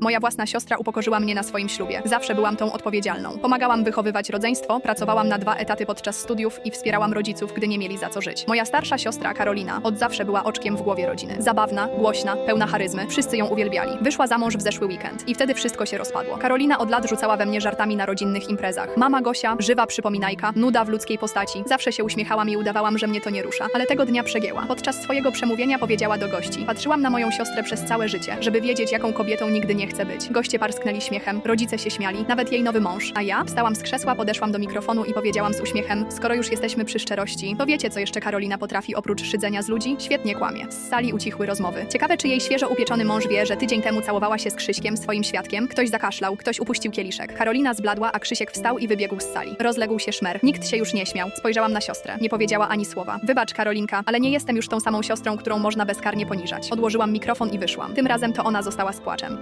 Moja własna siostra upokorzyła mnie na swoim ślubie. Zawsze byłam tą odpowiedzialną. Pomagałam wychowywać rodzeństwo, pracowałam na dwa etaty podczas studiów i wspierałam rodziców, gdy nie mieli za co żyć. Moja starsza siostra, Karolina, od zawsze była oczkiem w głowie rodziny. Zabawna, głośna, pełna charyzmy. Wszyscy ją uwielbiali. Wyszła za mąż w zeszły weekend i wtedy wszystko się rozpadło. Karolina od lat rzucała we mnie żartami na rodzinnych imprezach. Mama Gosia, żywa przypominajka, nuda w ludzkiej postaci. Zawsze się uśmiechałam i udawałam, że mnie to nie rusza. Ale tego dnia przegięła. Podczas swojego przemówienia powiedziała do gości. Patrzyłam na moją siostrę przez całe życie, żeby wiedzieć, jaką kobietą nigdy nie chcę być. Goście parsknęli śmiechem, rodzice się śmiali, nawet jej nowy mąż. A ja wstałam z krzesła, podeszłam do mikrofonu i powiedziałam z uśmiechem: Skoro już jesteśmy przy szczerości, to wiecie, co jeszcze Karolina potrafi oprócz szydzenia z ludzi? Świetnie kłamie. Z sali ucichły rozmowy. Ciekawe, czy jej świeżo upieczony mąż wie, że tydzień temu całowała się z Krzyśkiem, swoim świadkiem. Ktoś zakaszlał, ktoś upuścił kieliszek. Karolina zbladła, a Krzysiek wstał i wybiegł z sali. Rozległ się szmer. Nikt się już nie śmiał. Spojrzałam na siostrę. Nie powiedziała ani słowa. Wybacz, Karolinka, ale nie jestem już tą samą siostrą, którą można bezkarnie poniżać. Odłożyłam mikrofon i wyszłam. Tym razem to ona została z płaczem.